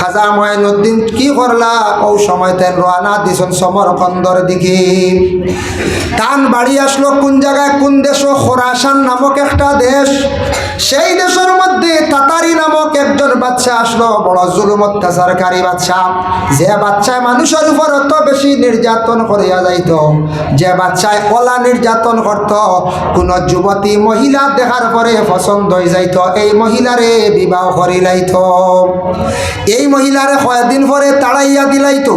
খাজা ময়নুদ্দিন কি করলা? ও সময় তেন রানা দিছন সমরকন্দর দিকে টান বাড়ি আসলো কোন জায়গায়? কোন দেশ? খোরাসান নামক একটা দেশ। সেই দেশের মধ্যে তাতারি নামক একজন বাচ্চা আসলো, বড় জুলুম অত্যাচারকারী বাচ্চা যে বাচ্চায় মানুষের উপর অত বেশি নির্যাতন করিয়া যাইত, যে বাচ্চায় কলা নির্যাতন করত, কোন যুবতী মহিলা দেখার পরে পছন্দ হয়ে যাইত, এই মহিলারে বিবাহ করিলাইত। এই মহিলারে কয়েকদিন পরে তাড়াইয়া দিলাইতো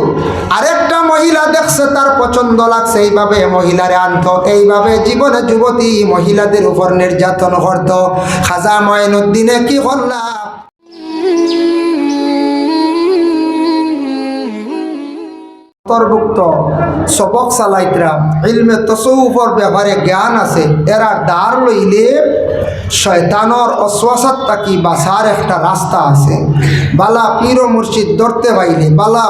আরেকটা মহিলা দেখছে, তার পছন্দ লাগছে, এইভাবে মহিলারে আনত। এইভাবে জীবনে যুবতী মহিলাদের উপর নির্যাতন করত। খাজা ময়নুদ্দিনে কি করলাম অন্তর্ভুক্ত সবক চালাইতরা ইলমে তসৌফর ব্যাপারে জ্ঞান আছে, এরা দ্বার লইলে শয়তানর অশ্বাসাত তাকি বাসার একটা রাস্তা আছে? বালা পীর মুর্শিদ ধরতে পাইলে, বালা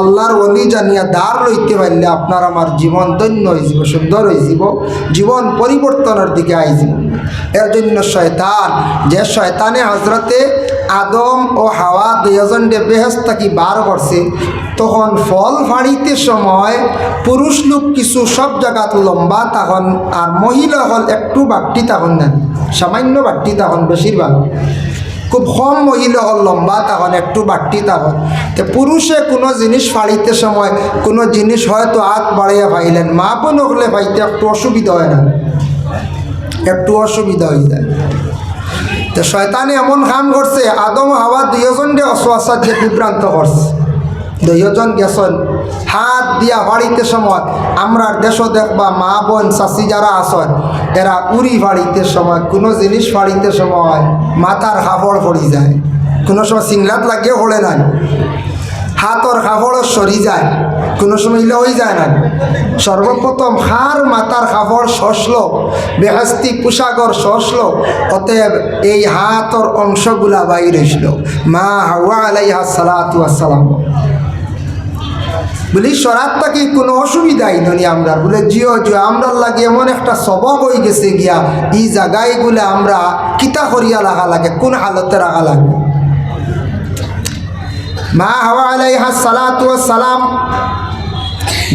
আল্লাহর অলি জানিয়া দ্বার লইতে পারলে আপনার আমার জীবন ধন্য হয়ে যাব সুন্দর হয়ে যাব জীবন পরিবর্তনের দিকে আই যাব এর জন্য শয়তান, যে শয়তানে হজরতে আদম ও হাওয়া দুজনকে বেহেস থাকি বার করছে, তখন ফল ফাড়িতে সময় পুরুষ লোক কিছু সব জায়গাত লম্বা, তখন আর মহিলা হল একটু বাট্টি তখন নেন। সামান্য বাড়তি তখন বেশিরভাগ। খুব কম মহিলা হল, লম্বা তখন একটু বাড়তি তখন তো পুরুষে কোনো জিনিস ফাড়িতে সময়, কোনো জিনিস হয়তো হাত বাড়াইয়া পাইলেন মা বোন হলে পাইতে একটু অসুবিধা হয় না। একটু অসুবিধা হয়ে যায়। তো শয়তানে এমন কাম করছে, আদম হাওয়া দুইজনকে অশ্বাসার যে বিভ্রান্ত করছে। দুইজন গেছেন দিয়া বাড়িতে সময়। আমরা দেশ দেখবা মা, বোন চাষি যারা আসন এরা উড়ি বাড়িতে সময়, কোনো জিনিস বাড়িতে সময় মাথার কাপড় পড়ি যায়। কোনো সময় সিংলাত লাগিয়ে হলে নাই। হাতর কাপড় সরি যায়। কোনো সময় ইলে হয়ে যায় না সর্বপ্রথম হার মাতার কাপড় শসল বেহাস্তি পোশাকর শসল অতএব এই হাতর অংশগুলা বাইর হইছিল মা হাওয়া আলাইহা সালাতু আসসালাম বলি সরাত তাকে কোনো অসুবিধাই ননি আমরা। বলে, জিও জিও, আমরা লাগে এমন একটা সবক হয়ে গেছে গিয়া, এই জায়গায়গুলো আমরা কিতা করিয়া রাখা লাগে, কোন হালতে রাখা লাগে? মা হাওয়া আলাইহা সালাত সালাম।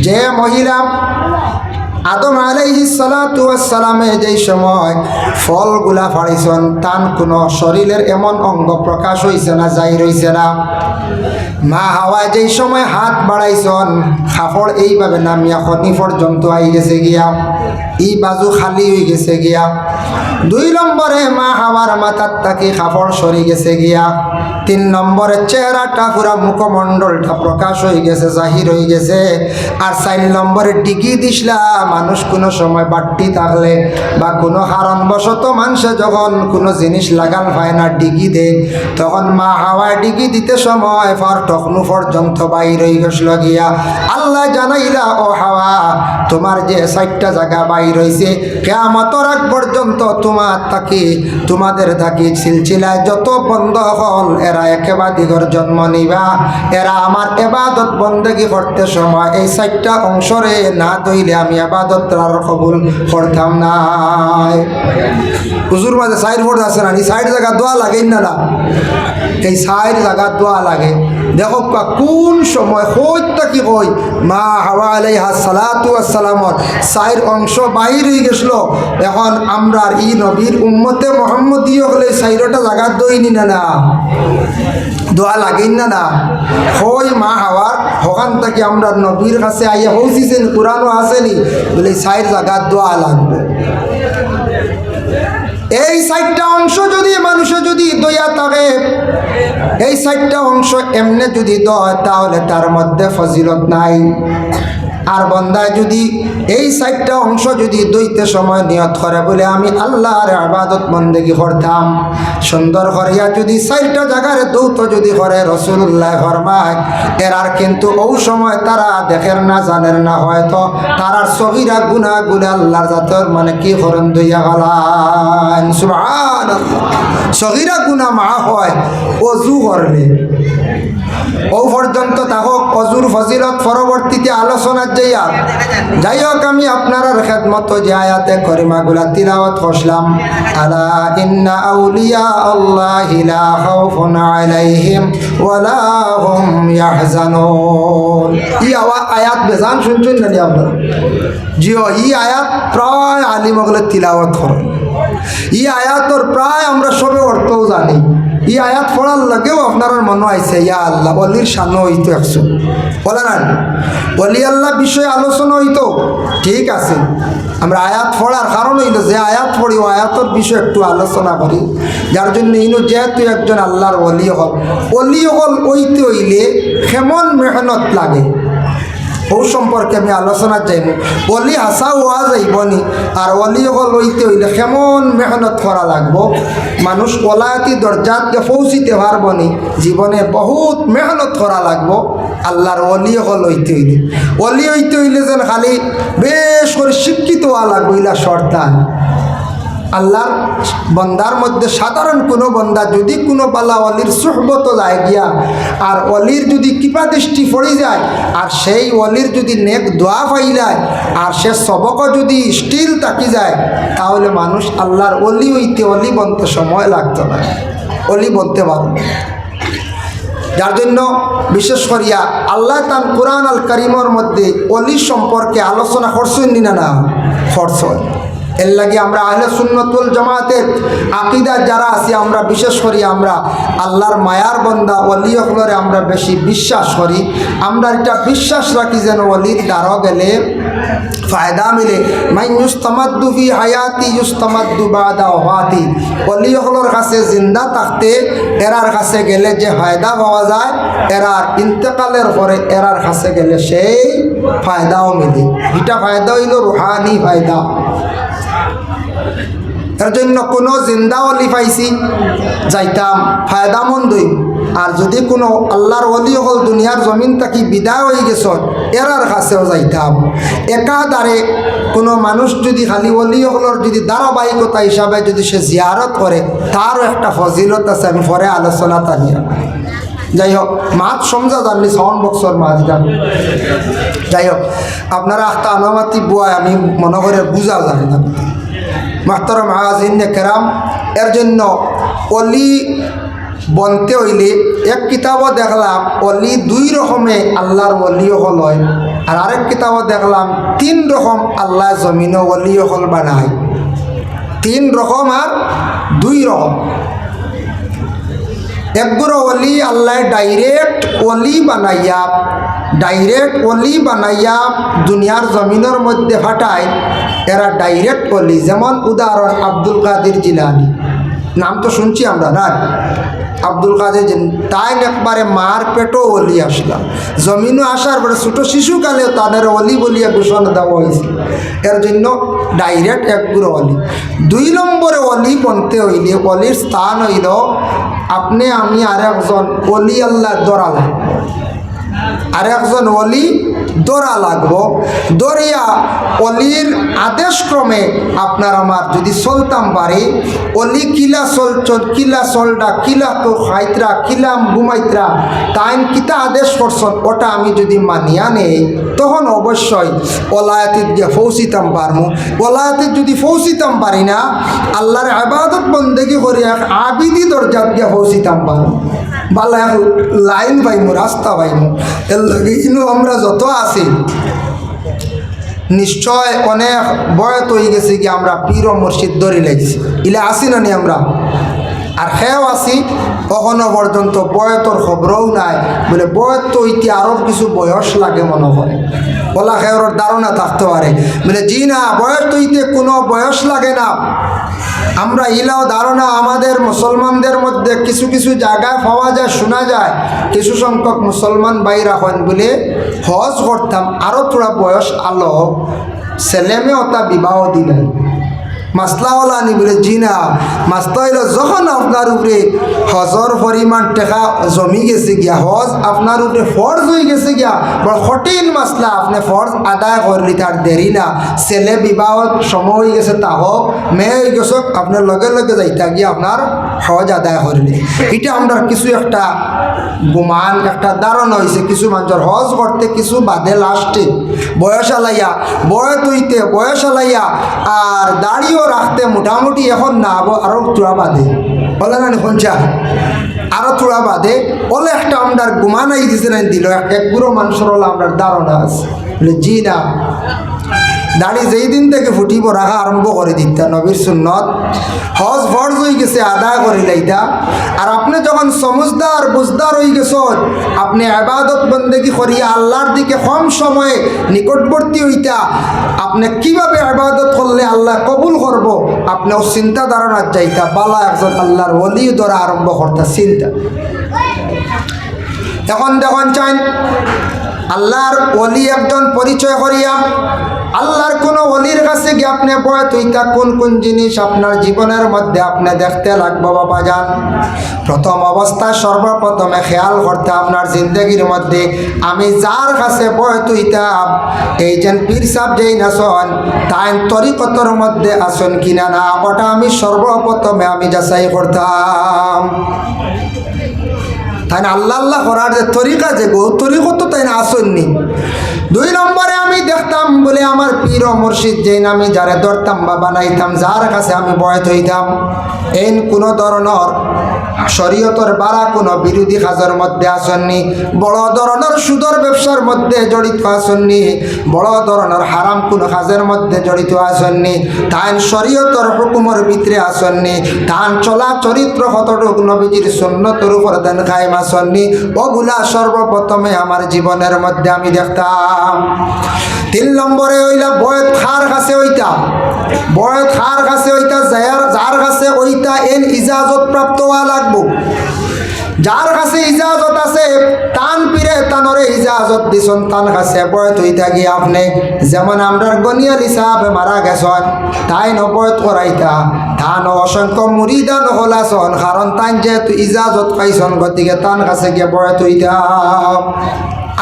যে মহিলা আদম আলাইহি সালাতু সালামে যেই সময় ফলগুলা ফাড়িছেন, তান কোনো শরীরের এমন অঙ্গ প্রকাশ হইছে না যাই রইছে না। মা হাওয়া যেই সময় হাত বাড়াইছন, খাফড় এইভাবে নামিয়া খনি পর্যন্ত আই গেছে গিয়া। ই বাজু খালি হয়ে গেছে গিয়া। দুই নম্বরে মা হাওয়ার মাথার তাকে কাপড় সরি গেছে গিয়া। তিন নম্বরে চেহারাটা পুরা মুখমণ্ডলটা প্রকাশ হয়ে গেছে, জাহির হয়ে গেছে। আর চার নম্বরে ডিগি দিসলা মানুষ কোনো সময় বাট্টি থাকলে বা কোনো কারণবশত মানুষে যখন কোনো জিনিস লাগাল পায় না ডিগি দে, তখন মা হাওয়ায় ডিগি দিতে সময় ফর টকনু পর্যন্ত বাইর হয়ে গেছিল গিয়া। আল্লাহ জানাইলা, ও হাওয়া, তোমার যে চারটা জায়গা বাইর হয়েছে কেয়ামতর আগ পর্যন্ত তোমার থাকি, তোমাদের থাকি সিলসিলায় যত বন্ধ হল, এরা একেবারে দিগর জন্ম নিবা। এরা আমার এবাদত বন্দেগি করতে সময় এই চারটা অংশরে না দইলে আমি আবাদত আর কবুল করতাম না। হুজুর মাঝে সাইড ফোর্ড আছে না এই সাইড জায়গা দোয়া লাগে না না এই সাইড জাগা দোয়া লাগে। দেখো কোন সময় হইতা কি কই মা হাওয়া আলাইহা সালাতু আসসালামর সাইর অংশ বাহির হয়ে গেছিল। এখন আমরা ই নবীর উম্মতে মোহাম্মদীয় হলে সাইরটা জায়গা দইনি না না? দোয়া লাগেন না না? হই মা হাওয়ার হকান থেকে আমরা নবীর কাছে আইয়া হৌছিছেন কোরআনও আসেনি বলে সাইর জায়গা দোয়া লাগবে। এই সাইডটা অংশ যদি মানুষে যদি দয়া থাকে, এই সাইডটা অংশ এমনে যদি দয়, তাহলে তার মধ্যে ফজিলত নাই। আর বন্দায় যদি এই সাইডটা অংশ যদি দইতে সময় নিয়ত করে বলে, আমি আল্লাহর আবাদত বন্দেগি করতাম সুন্দর করিয়া যদি সাইডটা জায়গারে দৌত যদি করে রসুল্লাহ ফরমায় এরার কিন্তু ওই সময় তারা দেখের না জানেন না হয়তো। তারার সহিরা গুনা গুণা আল্লাহর জাতর মানে কি করেন দইয়া গলান সহিরা গুনা মা হয়, অজু করলে ও পর্যন্ত থাকুক অজুর ফজিলত পরবর্তীতে আলোচনার যাইয়া যাই হোক আমি আপনার খেদমত যে আয়াতে করিমাগুলা তিলাওয়াত করলাম আলা আউলিয়া ই আয়াত বেজান তিলাওয়াত করেন ই প্রায় আমরা সবে অর্থও জানি। ই আয়াত পড়ার লাগেও আপনার মনে আইছে, ইয়া আল্লাহ, অলির সান্ন হইতো একশো বলে না অলি আল্লাহ বিষয়ে আলোচনা হইতো। ঠিক আছে, আমরা আয়াত পড়ার কারণ হইল যে আয়াত পড়ি, ও আয়াতর বিষয়ে একটু আলোচনা করি। যার জন্য ইনু যেহেতু একজন আল্লাহর অলি হল অলি হল ওইতে হইলে কেমন মেহনত লাগে? ও সম্পর্কে আমি আলোচনা চাইব অলি হাসা হওয়া যাইবনি, আর অলি লইতে হইলে কেমন মেহনত করা লাগব? মানুষ কলাতি দরজাতকে পৌঁছিতে পারবনি, জীবনে বহুত মেহনত করা লাগব। আল্লাহর অলি হল হইতে হইলে। অলি হইতে হইলে যেন খালি বেশ করে শিক্ষিত হওয়া লাগবো, ইলা সর্দার আল্লাহর বন্দার মধ্যে সাধারণ কোনো বন্দা যদি কোনো বালা অলির সুহবত যায় গিয়া, আর অলির যদি কৃপা দৃষ্টি পড়ে যায়, আর সেই অলির যদি নেক দোয়া পাই যায়, আর সে সবকও যদি স্টিল তাকি যায়, তাহলে মানুষ আল্লাহর অলি হইতে অলি বনতে সময় লাগতো না, অলি বলতে পারবে যার জন্য বিশেষ করিয়া আল্লাহ তান কোরআন আল করিমর মধ্যে অলি সম্পর্কে আলোচনা করছেন না না? করছেন। এর লাগে আমরা আহলে সুন্নতুল জামাতের আকিদা যারা আছি, আমরা বিশেষ করি আমরা আল্লাহর মায়ার বন্দা অলি হলরে আমরা বেশি বিশ্বাস করি। আমরা এটা বিশ্বাস রাখি যেন অলির দ্বারা গেলে ফায়দা মিলে। মাই ইউস্তামাদ্দু ফি হায়াতি, ইউস্তামাদ্দু বাদা ওয়াতি। অলি হলর কাছে জিন্দা থাকতে এরার কাছে গেলে যে ফায়দা পাওয়া যায়, এরার ইন্তেকালের পরে এরার কাছে গেলে সেই ফায়দাও মিলে। এটা ফায়দা হইল রুহানি ফায়দা। এর জন্য কোনো জিন্দা অলি পাইছি, যাইতাম ফায়দামন্দই আর যদি কোনো আল্লাহর অলি হল দুনিয়ার জমিন থাকি বিদায় হয়ে গেছ এরার কাছেও যাইতাম। একাধারে কোনো মানুষ যদি খালি অলি হলর যদি ধারাবাহিকতা হিসাবে যদি সে জিয়ারত করে, তারও একটা ফজিলত আছে, আমি পরে আলোচনা তানিয়া যাই হোক মাছ সমঝা জানলি, সাউন্ড বক্সর মাছ জান যাই হোক, আপনারা আখতা আনামাতি বুয়ায় আমি মনে করে বুঝা জানি না। মাহতরম হাজিন কেরাম। এর জন্য অলি বনতে হইলে এক কিতাবও দেখলাম, অলি দুই রকমে আল্লাহর অলিও হল হয়। আর আরেক কিতাবও দেখলাম, তিন রকম আল্লাহ জমিনও অলিও হল বানায়। তিন রকম আর দুই রকম। একগুলো অলি আল্লাহ ডাইরেক্ট অলি বানাইয়া ডাইরেক্ট অলি বানাইয়া দুনিয়ার জমিনের মধ্যে ফাটায়, এরা ডাইরেক্ট অলি, যেমন উদাহরণ আব্দুল কাদের জিলানি। নাম তো শুনছি আমরা না আব্দুল কাদের তাই একবারে মার পেটও অলি আসলাম জমিনও আসার পরে ছোটো শিশুকালেও তাদের অলি বলিয়া ঘোষণা দেওয়া হয়েছিল এর জন্য ডাইরেক্ট একগুলো অলি। দুই নম্বরে অলি বনতে হইলে অলির স্থান হইল, আপনি আমি আর একজন অলি আল্লাহ দরালা আর একজন অলি দৌড়া লাগবো। দরিয়া অলির আদেশক্রমে আপনার আমার যদি চলতাম পারি অলি কিলা চল কিলা চলডা কিলা তো খাইতরা কিলাম ঘুমাইতরা টাইম কিতা আদেশ করছেন, ওটা আমি যদি মানিয়া নেই তখন অবশ্যই ওলায়াতিত গিয়ে ফৌসিতাম পারমু ওলায়াতিত যদি ফৌসিতাম পারি না, আল্লাহর আবাদত বন্দেগি করে এক আবিদি দরজাত গিয়ে ফৌসিতাম পারমু বালা এক লাইন পাইমু রাস্তা পাইমু এর লাগে আমরা যত আছি নিশ্চয় অনেক বয়ত হয়ে গেছে কি আমরা পীর ও মসজিদ ধরি লাগছি ইলে আসি না নি আমরা? আর সেও আছি, কখনো পর্যন্ত বয়তর খবরও নাই। বলে বয়ত তো ইতি আরও কিছু বয়স লাগে মনে করে বলা খেয়র ধারণা থাকতে পারে। বলে জি না বয়স তো ইতে কোনো বয়স লাগে না। আমরা ইলাও ধারণা আমাদের মুসলমানদের মধ্যে কিছু কিছু জায়গায় পাওয়া যায়, শোনা যায়। কিছু সংখ্যক মুসলমান বাইরা হন বলে হজ করতাম। আরও থোড়া বয়স আলো ছেলে মেয়ে ওটা বিবাহ দিলেন। মাসলাওয়ালা নি বলে জি না মাসলা হইল যখন আপনার উপরে হজর পরিমাণ টেকা জমি গেছে গিয়া, হজ আপনার উপরে ফর্জ হয়ে গেছে গিয়া, বড় কঠিন মাসলা আপনি ফর্জ আদায় করলি, তার দেরি না। ছেলে বিবাহ সময় হয়ে গেছে, তা হোক, মেয়ে হয়ে গেছে আপনার লগে লগে যাইতা গিয়া আপনার হজ আদায় করলি। এটা আমরা কিছু একটা গুমান, একটা ধারণা হয়েছে কিছু মানুষের হজ করতে কিছু বাদে লাস্টে। বয়স আলাইয়া, বয়স হইতে বয়স আলাইয়া আর দাড়িও রাখতে মোটামুটি এখন না আব- আরও চূড়া বাদে বলে না পঞ্চা আরও চূড়া বাদে ওলে একটা আমরা গুমানাই দিছে না দিল। এক গুরো মানুষের হলো আমরা ধারণা আছে। বলে, জি না। দাড়ি যেই দিন থেকে ফুটিব, রাখা আরম্ভ করে দিতা নবীর সুন্নত। হজ ফর্জ হয়ে গেছে আদায় করে লাইতা আর আপনি যখন সমজদার বুঝদার হয়ে গেছ আপনি আবাদত বন্দেগি করিয়া আল্লাহর দিকে কম সময়ে নিকটবর্তী হইতা, আপনি কীভাবে আবাদত করলে আল্লাহ কবুল করব? আপনি চিন্তা ধারণার যাইতা, বালা একজন আল্লাহর ওলি ধরা আরম্ভ করতা, চিন্তা। এখন দেখুন চান আল্লাহর অলি একজন পরিচয় করিয়া আল্লাহর কোন অলির কাছে গিয়ে আপনি বয় তুইতা কোন কোন জিনিস আপনার জীবনের মধ্যে আপনি দেখতে লাগবো বাবা যান প্রথম অবস্থা সর্বপ্রথমে খেয়াল করতে আপনার জিন্দগির মধ্যে, আমি যার কাছে বয় তুইতাম এই যেন পীর সাহ যেই নাচন তাই তরিকতর মধ্যে আসন কিনা না, ওটা আমি সর্বপ্রথমে আমি যাচাই করতাম। তাই না আল্লাহ আল্লাহ করার যে তরিকা যে গো তো তাই না আসননি। দুই নম্বরে আমি দেখতাম বলে আমার পীর মুর্শিদ যে আমি যারে ধরতাম বা বানাইতাম, যার কাছে আমি বয়ত হইতাম। এই কোনো ধরনের শরীয়তর বাড়া কোনো বিরোধী কাজের মধ্যে আসননি, বড় ধরনের সুদর ব্যবসার মধ্যে জড়িত আসননি, বড় ধরনের হারাম কোনো কাজের মধ্যে জড়িত আসননি তাই শরীয়তর হুকুমের ভিতরে আসননি তান চলা চরিত্র কতটুক নবীজির সুন্নতর উপর দেন খাইম আসননি, ওগুলা সর্বপ্রথমে আমার জীবনের মধ্যে আমি দেখতাম। তিন নম্বরে হইলা বয়ত খার কাছে ওইটা বয়ত খার কাছে ওইটা যার যার কাছে ওইটা এন ইজাজত প্রাপ্ত হওয়া লাগবো। যার কাছে ইজাজত আছে, তান পিরে তানরে ইজাজত দিছন, তান কাছে বয়ত হইতা গিয়ে আপনি যেমন আমরার গনিয়াল হিসাবে মারা গেছন, তাই নবয়ত করাইতা। তান অসংখ্য মুড়িদান হলাছন, কারণ তান যেহেতু ইজাজত পাইছন, গতিকে তান কাছে গিয়ে বয়ত হইতা।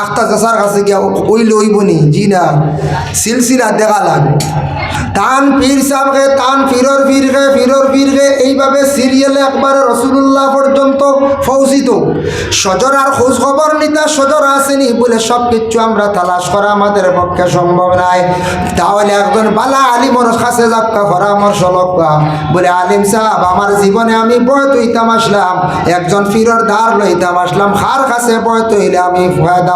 আখতা চাষার কাছে গিয়া ওই লইবনি জি না সিলসিলা দেখা লাগ। তান পীর সাহেবকে তান ফিরর ফিরকে ফিরর ফিরকে এইভাবে সিরিয়ালে একবারে রসুল্লাহ পর্যন্ত পৌঁছিত সজরার খোঁজ খবর নিতা সজরা আসেনি বলে, সব কিছু আমরা তালাশ করা আমাদের পক্ষে সম্ভব নাই। তাহলে একজন বালা আলিমর কাছে যাক্কা পরামর্শ লক্কা বলে, আলিম সাহেব আমার জীবনে আমি বয়ত হইতাম আসলাম। একজন ফিরর ধার লইতাম আসলাম খার কাছে বয়ত হইলে আমি ফায়দা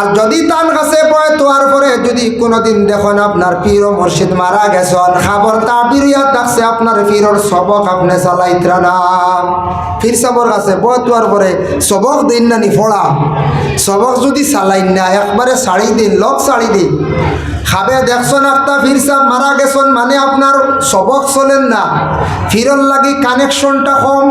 আর যদি তান কাছে বয় তোয়ার পরে যদি কোনোদিন দেখুন আপনার পীর মুর্শিদ মারা গেছন, খাবার তা বিরিয়া থাকছে আপনার পীরর সবক আপনি চালাইত্রা না ফির সাবর কাছে বয় তোয়ার পরে সবক দিন না নি ফোড়া। সবক যদি চালাইন না, একবারে শাড়ি দিন লোক শাড়ি দিন। খাবে দেখছেন একটা ফির সাহ মারা গেছেন মানে আপনার সবক চলেন না। ফিরর লাগি কানেকশনটা কম।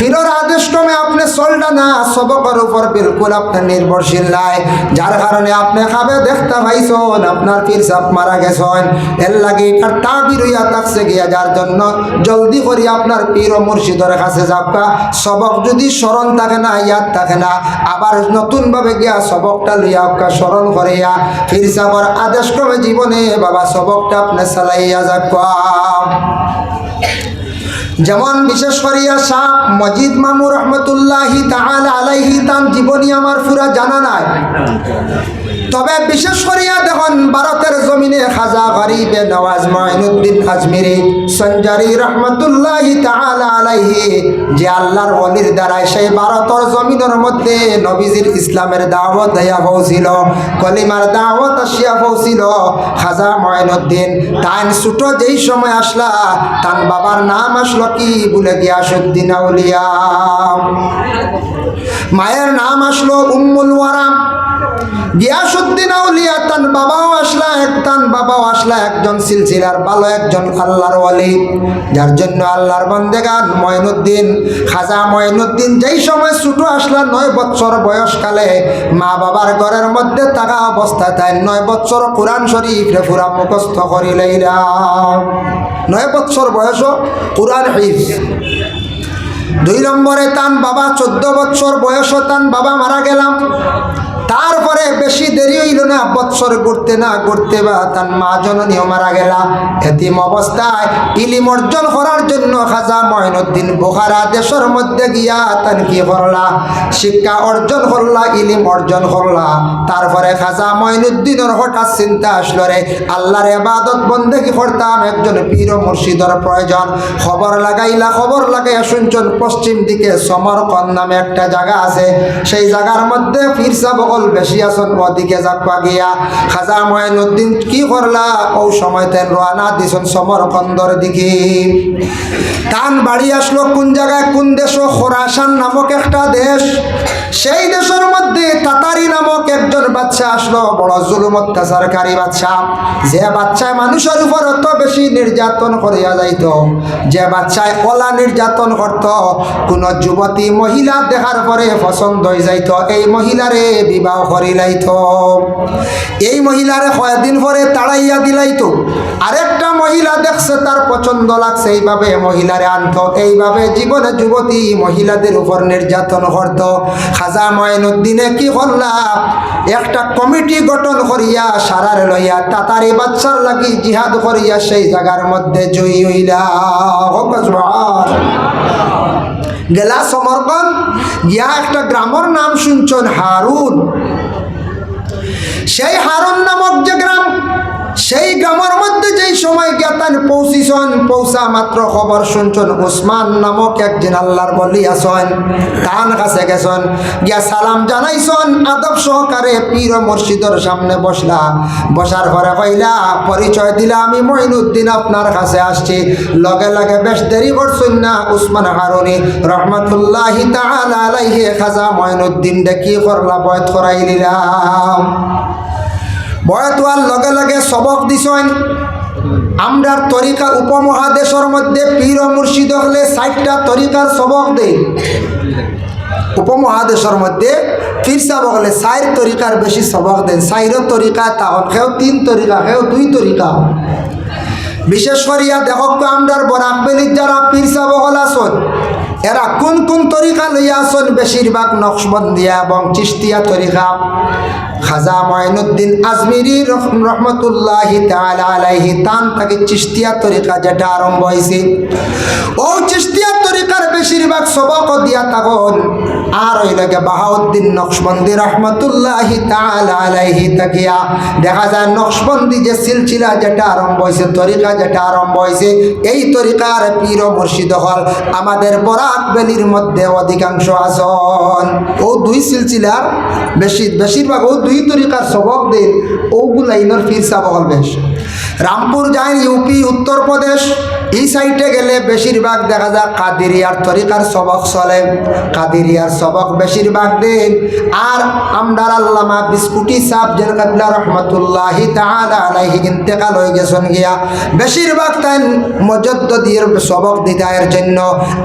ফিরর আদেশ ক্রমে আপনি চলটা না, সবকের উপর বিলকুল আপনার নির্ভরশীল নাই। যার কারণে আপনি খাবে দেখতে পাইছেন, আপনার ফির সাপ মারা গেছেন। এর লাগি আর তা বিরইয়া থাকছে গিয়া, যার জন্য জলদি করি আপনার পীর ও মুর্শিদর কাছে যাবকা সবক যদি স্মরণ থাকে না, ইয়াদ থাকে না, আবার নতুনভাবে গিয়া সবকটা লইয়া আপকা স্মরণ করিয়া ফির সাবর আদেশ ক্রমে জীবনে বাবা সবকটা আপনি চালাইয়া যাবকা যেমন বিশেষ করিয়া শাহ মজিদ মামু রহমতুল্লাহি তাআলা আলাইহি তান জীবনী আমার পুরা জানা নাই। তবে বিশেষ করিয়া দেখুন, ভারতের জমিনে খাজা গরিবে নওয়াজ মঈনুদ্দিন আজমিরি, সঞ্জারি রহমতুল্লাহ আলাইহি, যে আল্লাহর ওলির দ্বারাই সেই ভারতের জমিনের মধ্যে নবীজির ইসলামের দাওয়াত দেয়া পৌঁছিল কলিমার দাওয়াত আসিয়া পৌঁছিল খাজা মঈনুদ্দিন তাইন ছুটো যেই সময় আসলা, তান বাবার নাম আসলো কি বলে গিয়াসুদ্দিন আউলিয়া। মায়ের নাম আসলো উম্মুল ওয়ারাম। গিয়াসুদ্দিন আউলিয়া তান বাবাও আসলা, এক তান বাবাও আসলা, একজন সিলসিলার ভালো একজন আল্লাহর ওয়ালি। যার জন্য আল্লাহর বন্দেগান মঈনুদ্দিন খাজা মঈনুদ্দিন যেই সময় ছোটো আসলা, নয় বছর বয়সকালে মা বাবার ঘরের মধ্যে থাকা অবস্থায় তাই নয় বছর কোরআন শরীফ রে পুরা মুখস্থ করি লইলা নয় বছর বয়স কোরআন হিফ দুই নম্বরে তান বাবা চোদ্দ বছর বয়স তান বাবা মারা গেলাম। তারপরে বেশি দেরি হইল না, বৎসর ঘুরতে না ঘুরতে বা তার মা জননীও মারা গেলা। এতিম অবস্থায় ইলিম অর্জন করার জন্য খাজা মঈনুদ্দিন বোখারা দেশের মধ্যে গিয়া তান কি করলা, শিক্ষা অর্জন করলা, ইলিম অর্জন করলা। তারপরে খাজা মঈনুদ্দিনের হঠাৎ চিন্তা আসলো রে, আল্লাহর এবাদত বন্দেগি করতাম, একজন পীর মুর্শিদর প্রয়োজন। খবর লাগাইলা, খবর লাগাইয়া শুনছেন পশ্চিম দিকে সমরকন নামে একটা জায়গা আছে। সেই জায়গার মধ্যে ফিরসা বগল বেশি আসন ওদিকে যাপা গিয়া। খাজা মঈনুদ্দিন কি করলা? ও সময় তেন রানা দিছন সমরকন্দর দিকে। তান বাড়ি আসলো কোন জায়গায়? কোন দেশ? খোরাসান নামক একটা দেশ। সেই দেশের মধ্যে তাতারি নামক একজন বাচ্চা আসলো, বড় জুলুম অত্যাচারকারী বাচ্চা। যে বাচ্চায় মানুষের উপর অত বেশি নির্যাতন করিয়া যাইত, যে বাচ্চায় কলা নির্যাতন করত, কোন যুবতী মহিলা দেখার পরে পছন্দ হয়ে যাইত, এই মহিলারে বিবাহ করিলাইত। এই মহিলারে কয়েকদিন পরে তাড়াইয়া দিলাইত। আরেকটা মহিলা দেখছে, তার পছন্দ লাগছে, এইভাবে মহিলারে আনত। এইভাবে জীবনে যুবতী মহিলাদের উপর নির্যাতন করত খাজা মঈনুদ্দিনে কি করলা? একটা কমিটি গঠন করিয়া সারার লইয়া, তাতারি বাচ্চার লাগি জিহাদ করিয়া সেই জায়গার মধ্যে জয়ী হইলা। গেলা সমর্পণ গিয়া একটা গ্রামের নাম শুনছেন হারুন। সেই হারুন নামক যে গ্রাম সেই গ্রামের মধ্যে যেই সময় জ্ঞাতান পৌঁছিছন, পৌঁছা মাত্র খবর শুনছন উসমান নামক একজন আল্লাহর বলি আসন তান কাছে গেছন, গিয়া সালাম জানাইছন, আদব সহকারে পীর ও মুর্শিদর সামনে বসলা। বসার পরে কইলা, পরিচয় দিলা আমি মঈনুদ্দিন আপনার কাছে আসছি। লগে লগে বেশ দেরি করছুন না, উসমান হারুনি। রহমতুল্লাহি আলাইহি খাজা মঈনুদ্দিন ডেকি করলা, বয়ত করাই দিলাম বয়তোয়ার লগে লগে সবক দিছেন। আমরার তরিকা উপমহাদেশের মধ্যে পীর মুর্শিদ হলে ষাটটা তরিকার সবক দেয় উপমহাদেশের মধ্যে ফিরসা বগলে চার তরিকার বেশি সবক দেন। চাইর তরিকা, তাহন কেউ তিন তরিকা কেউ দুই তরিকা। বিশেষ করিয়া দেখক আমরার বরাক বেলির যারা পীরসা বগল আসন এরা কোন কোন তরিকা লইয়া আসন বেশিরভাগ নকশবন্দিয়া এবং চিস্তিয়া তরিকা। খাজা মঈনুদ্দিন আজমিরি রহ- রহমতুল্লাহি আলাইহি তান তাকে চিস্তিয়া তরিকা যেটা আরম্ভ হয়েছে ও চিস্তিয়া তরিকার বেশিরভাগ সবক দিয়া তখন আর ওই লাগে বাহাউদ্দিন নকশবন্দি রহমতুল্লাহি আলাইহি তাকিয়া। দেখা যায় নকশবন্দি যে সিলসিলা যেটা আরম্ভ হয়েছে তরিকা যেটা আরম্ভ হয়েছে এই তরিকার পীর মুর্শিদ হল আমাদের বরাক বেলির মধ্যে অধিকাংশ আসন। ও দুই সিলসিলার বেশি, বেশিরভাগ ও দুই তরিকার সবক দিন ফিরসা ফির সাবহল বেশ। রামপুর যায় ইউপি উত্তরপ্রদেশ। এই সাইডে গেলে বেশিরভাগ দেখা যায় কাদিরিয়ার তরিকার সবক চলে, কাদিরিয়ার সবক বেশিরভাগ দিন। আর আমদার আল্লামা বিস্কুটি সাহ জেল কাবলা রহমতুল্লাহি আলাইহি ইন্তেকাল হয়ে গেছেন গিয়া, বেশিরভাগ তাই মজদ্দির সবক দিদায়ের জন্য।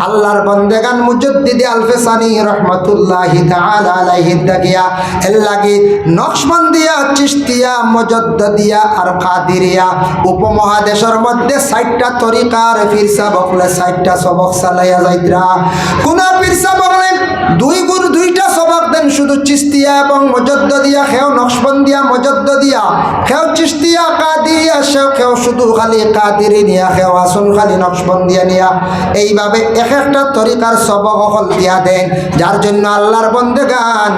আল্লাহর বন্দেগান মুজদ্দিদি আলফেসানি রহমতুল্লাহি আলাইহি দাগিয়া এর লাগি নকশবন্দিয়া চিস্তিয়া মজদ্দিয়া আর কাদিরিয়া উপমহাদেশের মধ্যে ষাটটা তরিকার ফিরসা বকলে ষাটটা সবক চালাইয়া যাইতরা? কোন ফিরসা বকলে দুই গুরু দুইটা সবক দেন শুধু চিস্তিয়া এবং মজদ্দ দিয়া, খেও নকশবন্দিয়া মজদ্দ দিয়া। খেও চিস্তিয়া কাদিয়া সেও খেও শুধু খালি কাদিরি নিয়া, খেও আসন খালি নকশবন্দিয়া নিয়া। এইভাবে এক একটা তরিকার সবক অকল দিয়া দেন, যার জন্য আল্লাহর বন্দে গান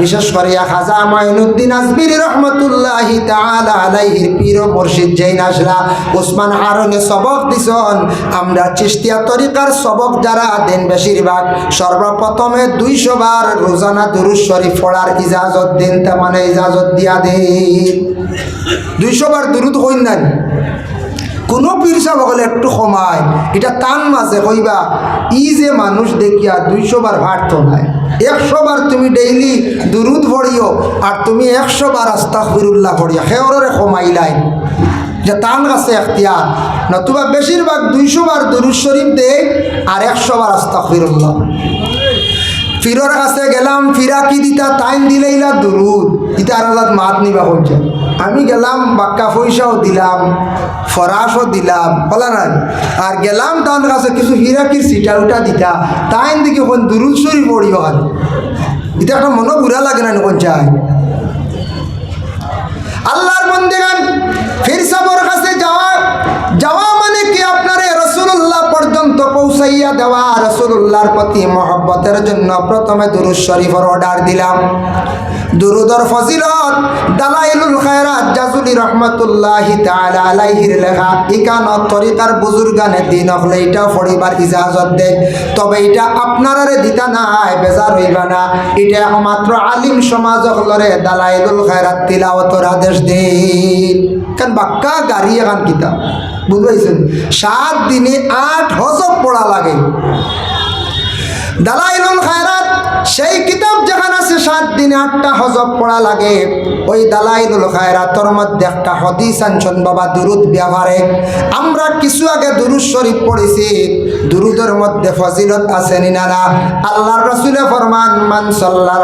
বিশেষ করে খাজা মাইনুদ্দিন আজমির রহমতুল্লাহি তাআলা আলাইহির পীর মুর্শিদ জৈন আসলা উসমান হারুনে সবক দিছন, আমরা চিস্তিয়া তরিকার সবক যারা দেন বেশিরভাগ, সর্বপ্রথমে দুইশো বার রোজানা দুরুজ শরীফ পড়ার ইজাজত দেন, তা মানে ইজাজত দিয়া দেন। দুইশো বার দুরুদ হইন না কোনো পীরসা বগলে একটু সময় এটা টান মাঝে কইবা, ই যে মানুষ দেখিয়া দুইশো বার ভাটতো নাই একশো বার তুমি ডেইলি দুরুদ পড়িও, আর তুমি একশো বার আস্তাক ফিরুল্লাহ পড়িয়া সেওরে কমাইলাই। যে টান গাছে এখতিয়ার। নতুবা বেশিরভাগ দুইশো বার দুরুদ শরীফ দেয় আর একশো বার আস্তাক ফিরুল্লাহ ফিরর কাছে গেলাম, ফিরা কি দিতা টাইম দিলেইলা দুরুদ। ইতা আর মাত নিবা হচ্ছে আমি গেলাম, বাক্কা পয়সাও দিলাম, ফরাসও দিলাম, বলা আর গেলাম তার কাছে কিছু হিরাকির সিটা উঠা দিতা। টাইম দিকে কোন দুরুদ শরীফ পড়িও আর এটা একটা মনে বুড়া লাগে না কোন চাই। আল্লাহর বন্দেগান ফিরসাবর কাছে যাওয়া যাওয়া পৌঁছাইয়া দেওয়া রসুল্লাহর প্রতি মহব্বতের জন্য প্রথমে দুরুদ শরীফের অর্ডার দিলাম। দুরুদর ফজিলত, দালাইলুল খায়রাত, জাজুলি রহমতুল্লাহি তাআলা আলাইহির লেখা, ইকান তরিকার বুজুর্গানে দিন হলে এটা পড়িবার ইজাজত দে। তবে এটা আপনারারে দিতা নাই, বেজার হইবা না। এটা একমাত্র আলিম সমাজ হলরে দালাইলুল খায়রাত তিলাওয়াতর আদেশ দিন কারণ বাক্কা গাড়ি এখান কিতাব বুঝবাইছেন সাত দিনে আট হজব পড়া লাগে। দালাইলুল খায়রাত, সেই কিতাব যেখানে আছে সাত দিনে আটটা হজব পড়া লাগে। ওই দালাইলুল খায়রাতর মধ্যে একটা হদিস আনছন, বাবা, দুরুদ ব্যবহারে। আমরা কিছু আগে দুরুদ শরীফ পড়েছি। দুরুদের মধ্যে ফজিলত আছে নিনারা আল্লাহর রসুলে ফরমান, মান সাল্লা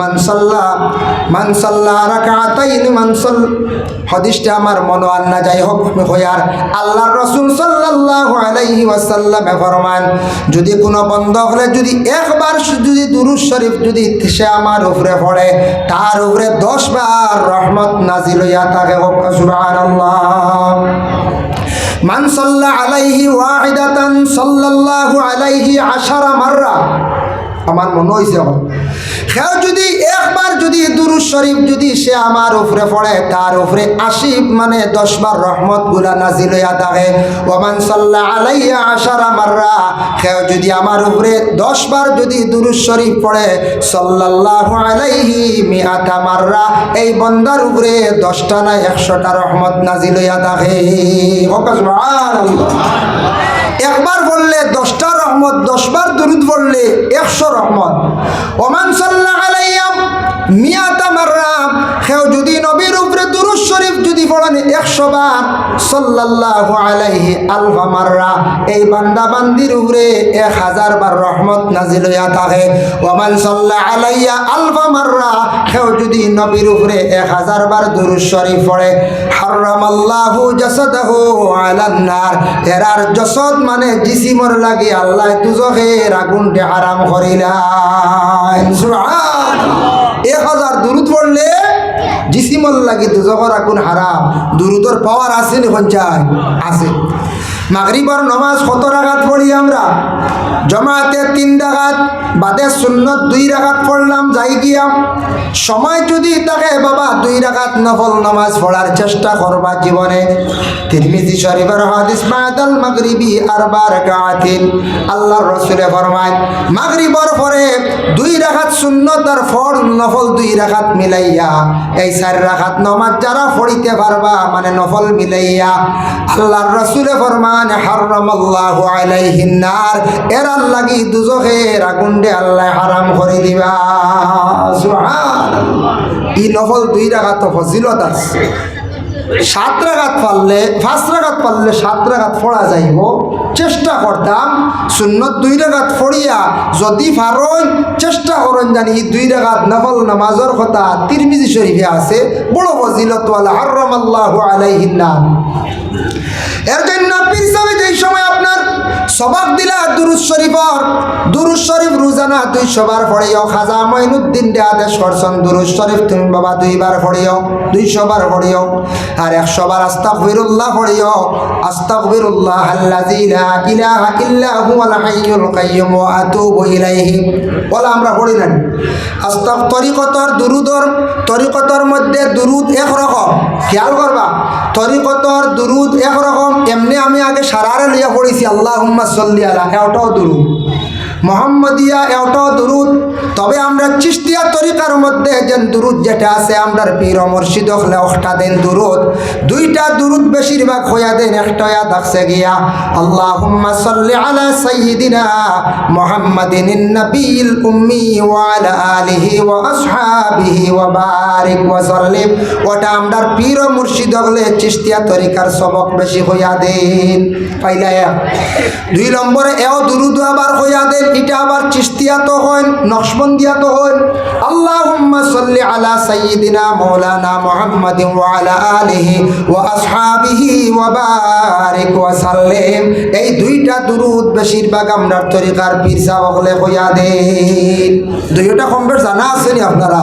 মান সাল্লা মান সাল্লা রাকাতাইন, মান সাল হদিসটা আমার মনো আর না, যাই হোক হইয়ার আল্লাহর রসুল সাল্লাল্লাহু আলাইহি ওয়াসাল্লামে ফরমান। যদি কোনো বন্ধ হলে যদি একবার যদি দুরুদ শরীফ যদি সে আমার উপরে পড়ে, তার উপরে দশ বার রহমত নাজিল হইয়া সুবহানাল্লাহ। মান সাল্লা আলাইহি ওয়াহিদাতান সাল্লাল্লাহু আলাইহি আশারা মাররা। আমার মনে হয়েছে এখন সেও যদি একবার যদি দুরুদ শরীফ যদি সে আমার উপরে পড়ে, তার উপরে আশি মানে দশবার রহমতগুলা নাজিল হইয়া থাকে ওমান সাল্লাহ আলাইয়া আশারা মাররা সেও যদি আমার উপরে দশবার যদি দুরুদ শরীফ পড়ে, সাল্লাল্লাহু আলাইহি মিয়াতা মাররা, এই বন্দার উপরে দশটা না একশোটা রহমত নাজিল হইয়া থাকে। একবার বললে দশটা রহমত দশবার দুরুদ বললে একশো রহমত। ওমান সাল্লাহ মিয়াতা এক মানে জিসিমর লাগে আল্লাহ আগুনটে হারাম করিলেন এক হাজার দুরুদ পড়লে জিসিমর লাগে জগর আগুন হারাম দুরুদর পাওয়ার আসেনি এখন পঞ্চায় আছে মাগরিবর নমাজ কত রাগাত পড়ি আমরা? জমাতে তিন রাগাত বাদে সুন্নত দুই রাগাত পড়লাম, যাই গিয়া। সময় যদি তাকে বাবা, দুই রাগাত নফল নামাজ পড়ার চেষ্টা করবা জীবনে। তিরমিজি শরীফের হাদিস, মাদাল মাগরিবি আরবা রাকাতিন। আল্লাহর রাসূলে ফরমায়, মাগরিবর পরে দুই রাকাত সুন্নত আর ফর নফল দুই রাকাত মিলাইয়া, এই চার রাকাত নমাজ যারা পড়িতে পারবা মানে নফল মিলাইয়া, আল্লাহর রাসূলে ফরমান হারামাল্লাহু আলাইহিন নার আল্লাহ হারাম করে দিবা। ই নফল দুই রাকাত ফজিলত চেষ্টা করতাম সুন্নত দুই যদি পারন চেষ্টা করেন জানি দুই নফল নামাজর কথা তিরমিজি শরীফে আছে। বড় ফজিলত ওয়ালা হারাম আল্লাহ আলাইহিন এর জন্য যেই সময় আপনার সবাক দিলা দুরুজ শরীফর। দুরুজ শরীফ রোজানা দুই সবার পড়িও। খাজা মঈনুদ্দিন রে আদেশ করছেন দুরুজ শরীফ তুমি বাবা দুইবার পড়িও দুই সবার পড়িও। আর একশো বার আস্তাগফিরুল্লাহ পড়িও। আস্তাগফিরুল্লাহ আল্লাযী লা ইলাহা ইল্লা হুয়াল হাইয়ুল কাইয়্যুম ওয়া আতুবু ইলাইহি। বলা আমরা পড়ি না আস্তাগ তরিকতর দুরুদর, তরিকতর মধ্যে দুরুদ একরকম খেয়াল করবা, তরিকতর দুরুদ একরকম এমনি আমি আগে সারারে লিয়া পড়েছি আল্লাহ সল্লি আলা, এটাও দুরুদ। মোহাম্মদিয়া এটাও দুরুদ। তবে আমরা চিস্তিয়া তরিকার মধ্যে যে দুরুদ যেটা আছে আমরা পীর মুর্শিদ হলে একটা দেন দুরুদ। দুইটা দুরুদ বেশিরভাগ হইয়া দেন একটা থাকছে গিয়া আল্লাহ সাল্লি আলা সাইয়্যিদিনা মুহাম্মাদিন নবীল উম্মি ওয়া আলা আলিহি ওয়া আসহাবিহি ওয়া বারিক ওয়া সাল্লিম। ওটা আমরা পীর মুর্শিদ হলে চিস্তিয়া তরিকার সবক বেশি হইয়া দেন। পাইলা দুই নম্বরে এও দুরুদ আবার হইয়া দেন। এটা আবার চিস্তিয়াত হন, নকশবন্দিয়াত হন। আল্লাহুম্মা সাল্লি আলা সাইয়্যিদিনা মাওলানা মুহাম্মাদিন ওয়া আলা আলিহি ওয়া আসহাবিহি ওয়া বারিক এই দুইটা দুরুদ বেশিরভাগ আমরা তরিকার পীর সাহেব হলে হইয়া দেন। দুইটা কমবেশ জানা আছে নি আপনারা?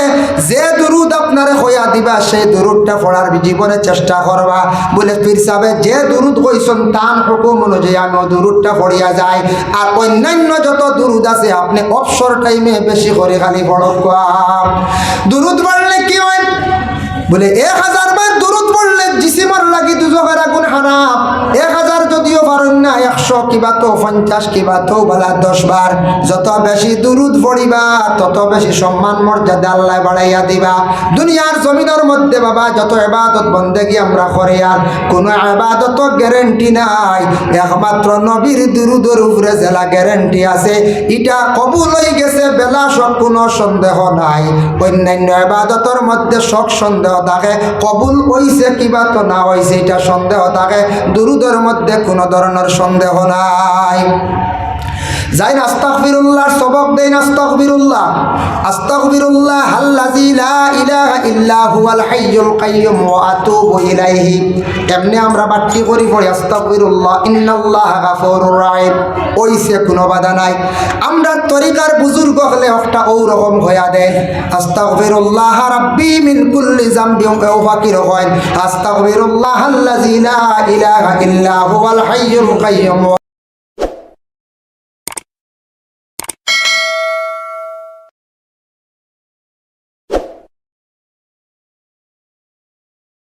যে দুরুদ আপনারে হইয়া দিবা সেই দুরুদটা পড়ার জীবনে চেষ্টা করবা। বলে, পীর সাহেব, যে দুরুদ কইছেন তান হুকুম অনুযায়ী আমি দুরুদটা পড়িয়া যাই। আর অন্যান্য যত দুরুদ আছে, আপনি অবসর টাইমে বেশি করে খালি পড়বা দুরুদ পড়লে কি হয়? বলে, এক হাজার বার দুরুদ পড়লে জিসিমর লাগি দুজকের আগুন হারাম। এক হাজার যদিও পারেন না, একশো কিবা তো পঞ্চাশ কিবা তো বলা দশ বার। যত বেশি দুরুদ পড়িবা, তত বেশি সম্মান মর্যাদা আল্লাহ বাড়াইয়া দিবা। দুনিয়ার জমিনের মধ্যে বাবা, যত এবাদত বন্দেগি আমরা করে আর কোনো এবাদত গ্যারেন্টি নাই। একমাত্র নবীর দুরুদের উপরে জেলা গ্যারেন্টি আছে। ইটা কবুল হয়ে গেছে, বেলা সব কোনো সন্দেহ নাই। অন্যান্য এবাদতর মধ্যে শখ সন্দেহ থাকে, কবুল হইছে কিবা তো না হইছে, এটা সন্দেহ থাকে। দুরুদের মধ্যে কোনো ধরনের সন্দেহ নাই। যাই আস্তাগফিরুল্লাহর সবক দেন আস্তাগফিরুল্লাহ। আস্তাগফিরুল্লাহ আল্লাযী লা ইলাহা ইল্লা হুয়াল হাইয়ুল কাইয়্যুম ওয়া আতুবু ইলাইহি। এমনি আমরা বাট্টি করি পড়ি? আস্তাগফিরুল্লাহ, ইন্নাল্লাহা গাফুরুর রাহিম। ওইসে কোনো বাধা নাই। আমরা তরিকার বুজুর্গ হলে একটা ও রকম হইয়া দেয়। আস্তাগফিরুল্লাহ রাব্বি মিন কুল্লি জামবি ও ফাকির হয়। আস্তাগফিরুল্লাহ আল্লাযী লা ইলাহা ইল্লা হুয়াল হাইয়ুল কাইয়্যুম